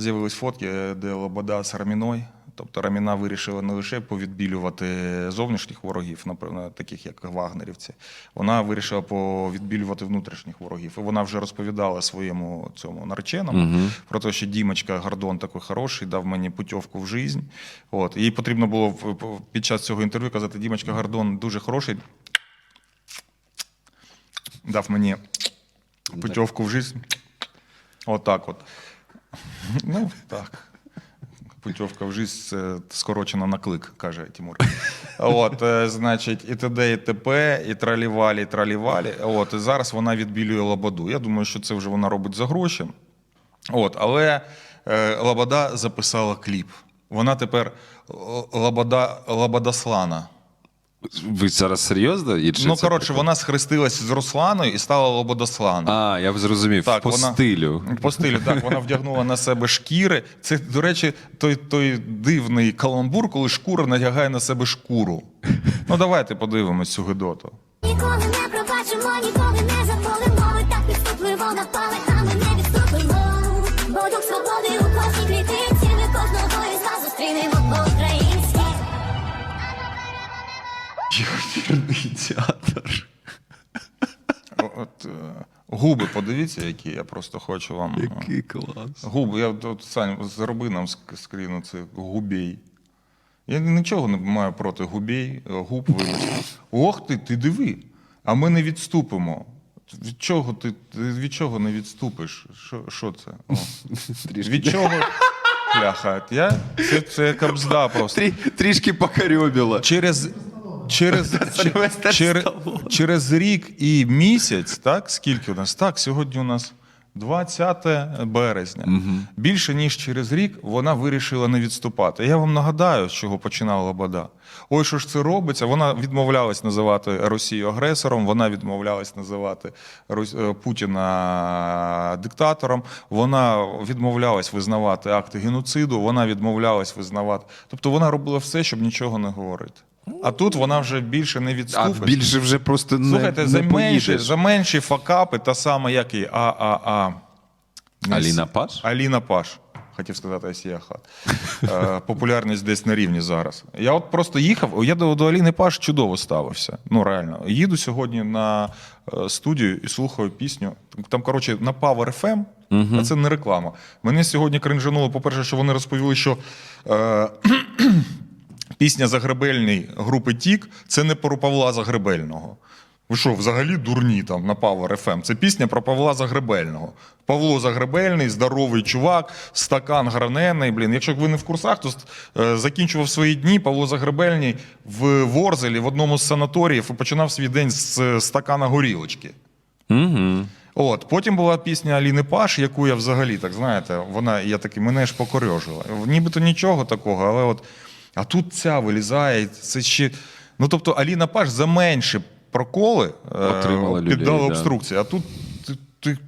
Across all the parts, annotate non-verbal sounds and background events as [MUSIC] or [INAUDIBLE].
з'явились фотки, де Лобода з Раміною. Тобто Раміна вирішила не лише повідбілювати зовнішніх ворогів, напевно, таких як вагнерівці. Вона вирішила повідбілювати внутрішніх ворогів. І вона вже розповідала своєму цьому нареченому про те, що Дімочка Гордон такий хороший, дав мені путівку в життя. От. Їй потрібно було під час цього інтерв'ю казати, Дімочка Гордон дуже хороший. Дав мені путівку в життя. Отак от. Ну, так. Путівка в життя це скорочено на клик, каже Тимур. От, е, значить, і т.д. і т.п., і тралівалі, і тралівалі. От, і зараз вона відбілює Лободу. Я думаю, що це вже вона робить за гроші. От, але е, Лобода записала кліп. Вона тепер Л- Лобода, Лободослана. Ви зараз серйозно? І чи Ну, це коротше, вона схрестилась з Русланою і стала Лободослана. А, я зрозумів. Так, по вона- стилю. По стилю, так, вона вдягнула на себе шкіри. Це, до речі, той, той дивний каламбур, коли шкура надягає на себе шкуру. Ну, давайте подивимось цю гидоту. Ніколи не пробачимо, ніколи не забудемо. Ми так підступливо напали, а ми не відступимо. Бо дух свободи у кожній клітинці. Ми кожного із нас зустрінемо по-українськи. Вірний театр. От, е, губи, подивіться, які я просто хочу вам. е, Який клас. Губи, я от, Сань, зроби нам ск- скріну це губей. Я нічого не маю проти губей, е, губ, вибач. Ох ти, ти диви. А ми не відступимо. Від чого ти, ти від чого не відступиш? Що, що це? О. Від чого? Пляха, я, це, це кабзда просто. Трі, трішки покарьобіло. Через, через, [LAUGHS] через, через рік і місяць, так? Скільки у нас? Так, сьогодні у нас 20 березня. Більше ніж через рік вона вирішила не відступати. Я вам нагадаю, з чого починала Лобода. Ой, що ж це робиться? Вона відмовлялась називати Росію агресором, вона відмовлялась називати е, Путіна диктатором, вона відмовлялась визнавати акти геноциду, вона відмовлялась визнавати. Тобто вона робила все, щоб нічого не говорити. А тут вона вже більше не А більше вже просто не, Слухайте, не за менші, поїдеш. за менші факапи, та сама, як і ААА. Не Аліна Паш? Аліна Паш. Хотів сказати Асія Хат. Е, Популярність десь на рівні зараз. Я от просто їхав, я до, до Аліни Паш чудово ставився. Ну, реально. Їду сьогодні на е, студію і слухаю пісню. Там, коротше, на Power FM, а це не реклама. Мене сьогодні кринжануло, по-перше, що вони розповіли, що. Е, Пісня Загребельний групи Тік це не про Павла Загребельного. Ви що, взагалі дурні там на Power FM? Це пісня про Павла Загребельного. Павло Загребельний, здоровий чувак, стакан гранений. Блін, якщо ви не в курсах, то е, закінчував свої дні Павло Загребельний в Ворзелі в одному з санаторіїв і починав свій день з е, стакана горілочки. Угу. От потім була пісня Аліни Паш, яку я взагалі так знаєте, вона я такий мене ж покорьожила. Нібито нічого такого, але от а тут ця вилізає. Це ще ну тобто Аліна Паш за менші проколи е, Отримала людей, піддала да. обструкції. А тут ти, ти,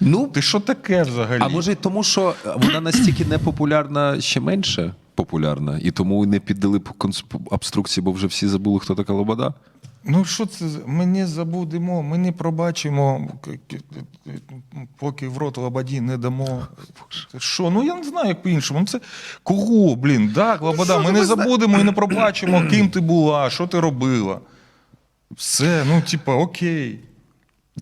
Ну, ти що таке взагалі? а може й тому, що вона настільки непопулярна, ще менше популярна, і тому не піддали по обструкції, бо вже всі забули, хто така Лобода? Ну що це? Ми не забудемо, ми не пробачимо, поки в рот лободі не дамо. Що? Ну я не знаю, як по-іншому. Ну це кого, блін? Так, лобода, ми не забудемо і не пробачимо, ким ти була, що ти робила. Все, ну, типа, окей.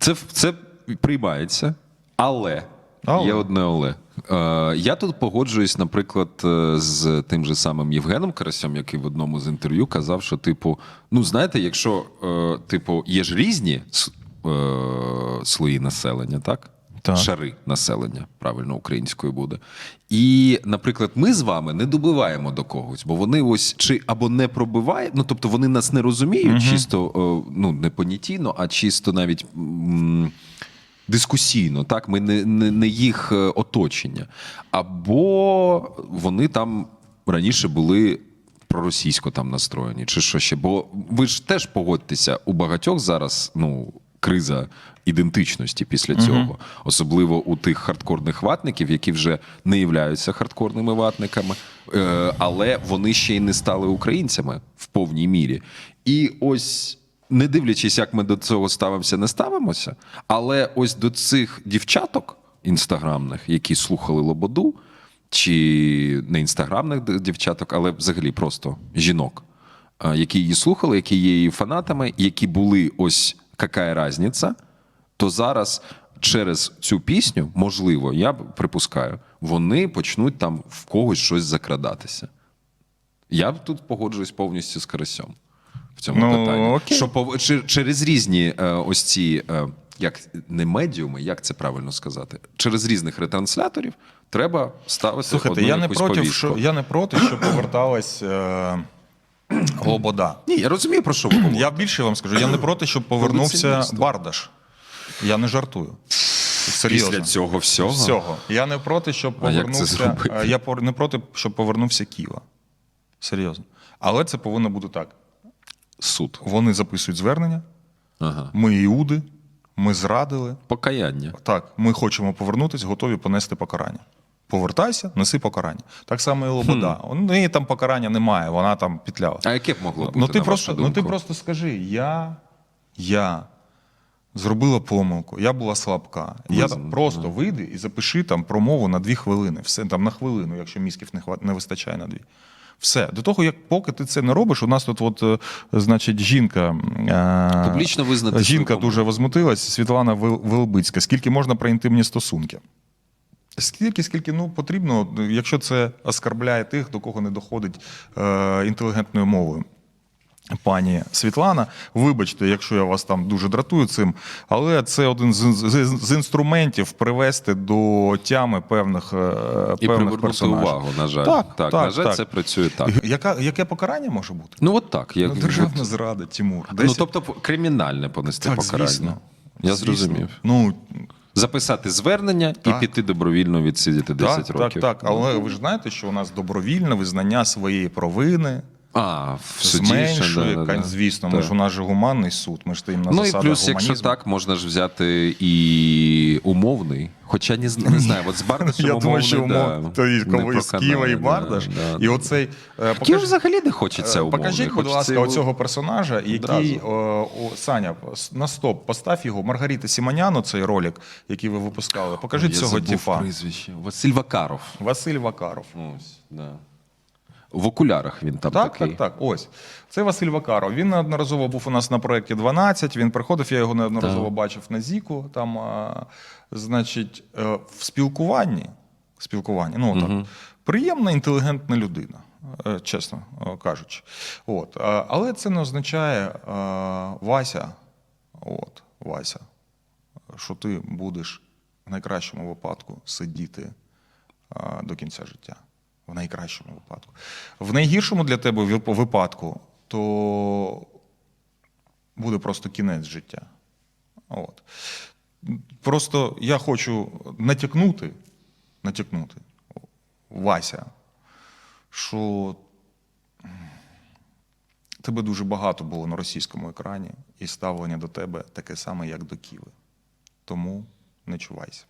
Це, це приймається, але, Але. є одне але. Е, я тут погоджуюсь, наприклад, е, з тим же самим Євгеном Карасем, який в одному з інтерв'ю казав, що, типу, ну знаєте, якщо е, типу, є ж різні слої населення, так? Так. Шари населення, правильно українською буде. І, наприклад, ми з вами не добиваємо до когось, бо вони ось чи або не пробивають, ну тобто вони нас не розуміють, чисто е, ну не понятійно, а чисто навіть. м, Дискусійно, так, ми не, не, не їх е, оточення. Або вони там раніше були проросійсько там настроєні, чи що ще. Бо ви ж теж погодьтеся, у багатьох зараз ну, криза ідентичності після цього, особливо у тих хардкорних ватників, які вже не являються хардкорними ватниками, е, але вони ще й не стали українцями в повній мірі. І ось. Не дивлячись, як ми до цього ставимося, не ставимося, але ось до цих дівчаток, інстаграмних, які слухали Лободу, чи не інстаграмних дівчаток, але взагалі просто жінок, які її слухали, які є її фанатами, які були ось яка разниця, то зараз через цю пісню, можливо, я припускаю, вони почнуть там в когось щось закрадатися. Я тут погоджуюсь повністю з Карасьом в цьому Ну, питанні. окей. Що чи- через різні е, ось ці, е, як не медіуми, як це правильно сказати, через різних ретрансляторів треба ставити. Слухайте, одну я не проти, повістку. що я не проти, що поверталась е, Лобода. Ні, я розумію, про що ви говорите. Я більше вам скажу, я не проти, щоб повернувся. Бардаш. Я не жартую. Серйозно. Після цього всього. Всього. Я не проти, щоб повернувся. е, Я не проти, щоб повернувся Ківа. Серйозно. Але це повинно бути так. Суд. Вони записують звернення, Ага. ми іуди, ми зрадили. Покаяння. Так, ми хочемо повернутися, готові понести покарання. Повертайся, неси покарання. Так само і Лобода. У неї там покарання немає, вона там пітляла. А яке б могло бути? Ну ти на просто, вашу ну ти думку? просто скажи: я, я зробила помилку, я була слабка. Я там просто вийди і запиши там промову на дві хвилини. Все там на хвилину, якщо мізків не хват- не вистачає на дві. Все. До того, як поки ти це не робиш, у нас тут, от, е, значить, жінка. е, Публічно визнати Жінка дуже возмутилась, Світлана Вилбицька. Велбицька. Скільки можна про інтимні стосунки? Скільки, скільки ну, потрібно, якщо це оскарбляє тих, до кого не доходить е, інтелігентною мовою. Пані Світлана, вибачте, якщо я вас там дуже дратую цим, але це один з, з, з інструментів привести до тями певних, е, І певних привернути персонажів. увагу, на жаль. Так, так, так, на жаль, так. це працює так. Яка, яке покарання може бути? Ну от так. Як, Ну, державна зрада, Тимур. ну, тобто кримінальне понести так, покарання. звісно. Я Звісно. зрозумів. Ну, Записати звернення Так. і піти добровільно відсидіти 10 так, років. Так, так. Але ви ж знаєте, що у нас добровільне визнання своєї провини А, в суді ще, зменшує, да, да, да. звісно, ми ж у нас же гуманний суд, ми ж стоїмо на Ну і плюс, якщо так, можна ж взяти і умовний. Хоча не, не знаю, от з Бардашем Я думаю, що умов, да, то і з Києва і Бардаш, да. і оцей... е, Київ взагалі не хочеться Е, умовний. Покажіть, будь ласка, його- оцього персонажа, який о, о, Саня, на стоп, постав його. Маргарита Сіманяну, цей ролик, який ви випускали. Покажіть Я цього забув тіпа. прізвище. Василь Вакаров. Василь Вакаров. Ось, да. В окулярах він там Так, такий. так, так. Ось. Це Василь Вакаров. Він неодноразово був у нас на проєкті 12. Він приходив, я його неодноразово Так. бачив на Зіку. Там, а, значить, е, в спілкуванні, спілкуванні ну, так, приємна, інтелігентна людина, е, чесно е, кажучи. От. Але це не означає Вася, от, Вася, що ти будеш в найкращому випадку сидіти а, до кінця життя. В найкращому випадку. В найгіршому для тебе випадку, то буде просто кінець життя. От. Просто я хочу натякнути, натякнути, Вася, що тебе дуже багато було на російському екрані, і ставлення до тебе таке саме, як до Ківи. Тому не чувайся.